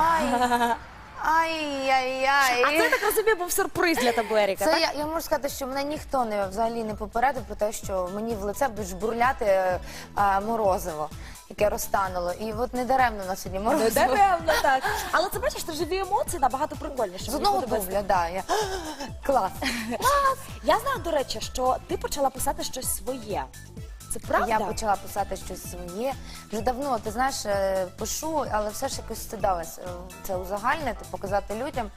Ай, ай-яй-яй. А це я так розумію, був сюрприз для тебе, Еріка. Це так? я, я можу сказати, що мене ніхто не взагалі не попередив про те, що мені в лице буде жбурляти е, а, морозиво, яке розтануло. І от не даремно на сьогодні морозиво. Даремно так. Але це бачиш, ти живі емоції набагато прикольніше. З Мені одного подобається. погляду, я клас. Я знаю, до речі, що ти почала писати щось своє. Це правда? Я почала писати щось своє. Вже давно, ти знаєш, е, пишу, але все ж якось стидалась е, це узагальнити, показати людям,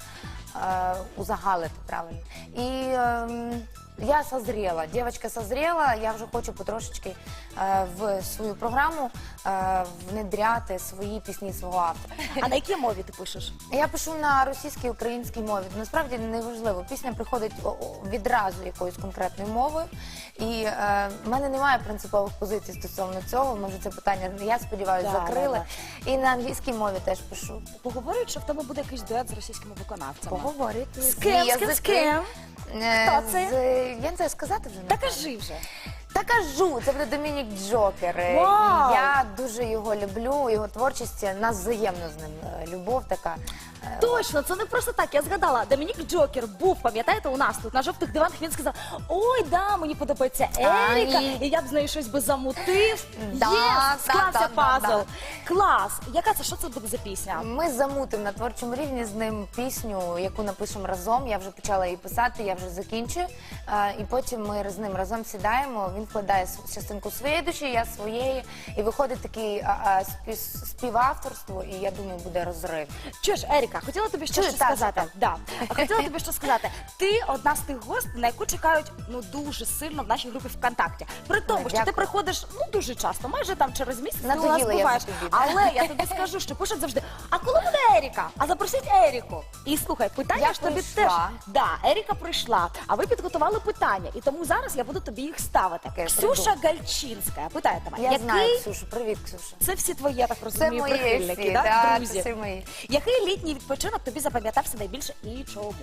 е, узагалити правильно. І ем, я созріла, дівчинка созріла, я вже хочу потрошечки е, в свою програму е, внедряти свої пісні свого автора. А на якій мові ти пишеш? Я пишу на російській українській мові. Насправді не важливо. Пісня приходить о- о- відразу якоюсь конкретною мовою. І е, в мене немає принципових позицій стосовно цього. Може, це питання, я сподіваюся, Да, закрили. да, І на англійській мові теж пишу. Поговорюють, що в тебе буде якийсь дует з російськими виконавцями. Поговорити. З ким, з ким, з ким? Е, Хто це? я не знаю сказати вже. Та кажи вже. Та кажу, це буде Домінік Джокер. Вау! Я його люблю, його творчість, у нас взаємно з ним е, любов така. Е, Точно, це не просто так. Я згадала, Домінік Джокер був, пам'ятаєте, у нас тут на жовтих диванах він сказав: Ой, да, мені подобається Еріка, і- і я б з нею щось би замутив. Да, Є, да, склався да, пазл. да. Клас. Яка це? Що це буде за пісня? Ми замутимо на творчому рівні з ним пісню, яку напишемо разом. Я вже почала її писати, я вже закінчую. Е, І потім ми з ним разом сідаємо. Він вкладає с- частинку своєї душі, я своєї, і виходить такий а, спів- співавторство, і я думаю, буде розрив. Чуєш, Еріка, хотіла тобі ще Чую, щось сказати. Да. Хотіла тобі що сказати. Ти одна з тих гостей, на яку чекають ну дуже сильно в нашій групі ВКонтакті. При тому, що ти дякую. приходиш ну дуже часто, майже там через місяць ти у нас Надоїла я буваєш. вже тобі, да? Але я тобі скажу, що пишуть завжди: а коли буде Еріка? А запросіть Еріку. І слухай, питання Я ж тобі прийшла. теж. Да, Еріка прийшла, а ви підготували питання, і тому зараз я буду тобі їх ставити. Окей, Ксюша Гальчинська питає тебе, Я який знаю, Ксюшу, привіт, Ксюша. це всі твої, я так Це розумію, мої прихильники, всі, да? друзі. це всі мої. Який літній відпочинок тобі запам'ятався найбільше і чому?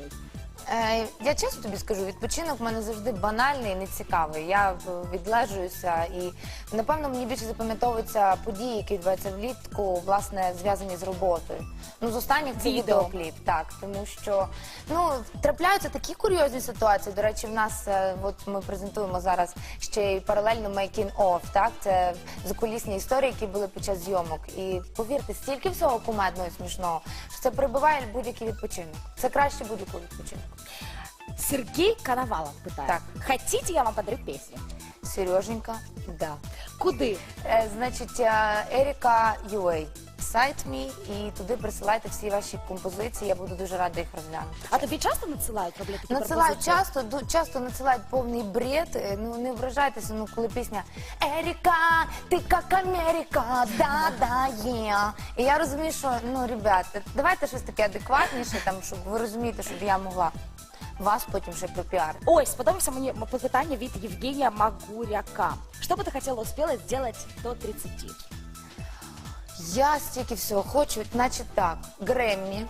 Е, Я чесно тобі скажу, відпочинок в мене завжди банальний і нецікавий. Я е, відлежуюся і напевно мені більше запам'ятовуються події, які відбуваються влітку, власне, зв'язані з роботою. Ну, з останніх це Відео. відеокліп, так, тому що ну трапляються такі курйозні ситуації. До речі, в нас е, от ми презентуємо зараз ще й паралельно making of, так це закулісні історії, які були під час зйомок. І повірте, стільки всього кумедного і смішного, що це прибиває будь-який відпочинок. Це краще будь-якого відпочинку. Сергій Коновалов питає. Так. Хотите, я вам подарю пісню? Сереженька, да. Куди? Е, значить, е, Еріка UA. Сайт мій і туди присилайте всі ваші композиції. Я буду дуже рада їх розглянути. А тобі часто надсилають роблять такі Надсилають пропозиції? часто, ду- часто надсилають повний бред. Е, Ну не ображайтеся, ну коли пісня Еріка, ти як Америка, да, да, є. І я розумію, що ну, ребята, давайте щось таке адекватніше, там, щоб ви розумієте, щоб я могла вас потім ще пропіарити. Ой, сподобався мені питання від Євгенія Магуряка. Що би ти хотіла успіла зробити до 30? Я стільки всього хочу, значить так, Греммі.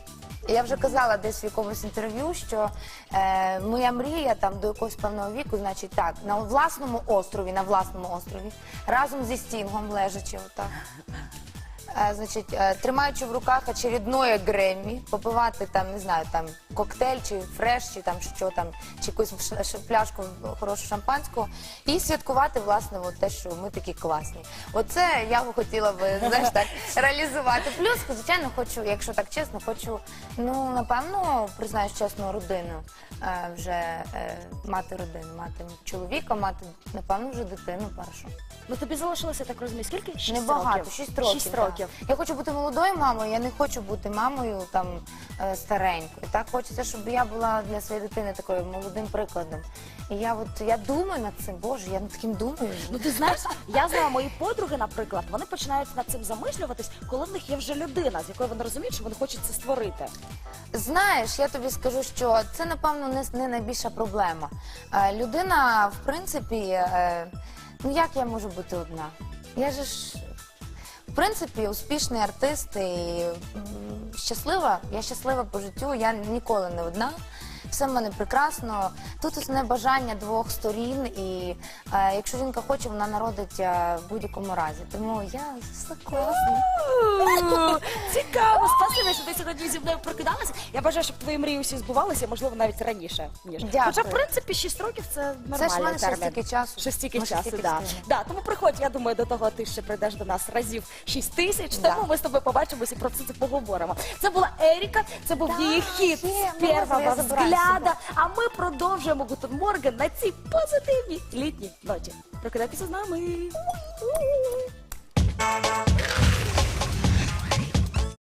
Я вже казала десь в якомусь інтерв'ю, що е, моя мрія там до якогось певного віку, значить так, на власному острові, на власному острові, разом зі стінгом лежачи отак. Е, значить, е, тримаючи в руках очередное Греммі, попивати там, не знаю, там коктейль чи фреш, чи там що там, чи якусь ш- ш- пляшку хорошу шампанського, і святкувати власне от те, що ми такі класні. Оце я би хотіла би знаєш, так реалізувати. Плюс, звичайно, хочу, якщо так чесно, хочу, ну напевно, признаюсь чесно, родину. е, вже е, мати родину, мати чоловіка, мати напевно вже дитину першу. Ну тобі залишилося, так розумію, скільки? Шість Небагато, років. 6 років. Шість так. років. Я хочу бути молодою мамою, я не хочу бути мамою там е, старенькою. Так хочеться, щоб я була для своєї дитини такою молодим прикладом. І я от я думаю над цим, боже, я над таким думаю. Ну ти знаєш, я знаю мої подруги, наприклад, вони починають над цим замислюватись, коли в них є вже людина, з якою вони розуміють, що вони хочуть це створити. Знаєш, я тобі скажу, що це напевно не, не найбільша проблема. Е, людина, в принципі, е, ну як я можу бути одна? Я же ж. В принципі, успішний артист і щаслива. Я щаслива по життю, я ніколи не одна. Все в мене прекрасно. Тут основне бажання двох сторін, і е, якщо жінка хоче, вона народить е, в будь-якому разі. Тому я все класно. Цікаво, спасибі, що ти сьогодні зі мною прокидалася. Я бажаю, щоб твої мрії усі збувалися, можливо, навіть раніше. Ніж. Дякую. Хоча, в принципі, 6 років це нормальний Це ж в мене ще термін. стільки часу. Ще стільки Ми ще часу, стільки да. встигнемо. Да, тому приходь, я думаю, до того ти ще прийдеш до нас разів 6 тисяч, Да. тому ми з тобою побачимося і про все це поговоримо. Це була Еріка, це був її хіт є, з я першого забираю взгляда. А ми продовжуємо Гутен Морген на цій позитивній літній ноті. Прокидайтеся з нами.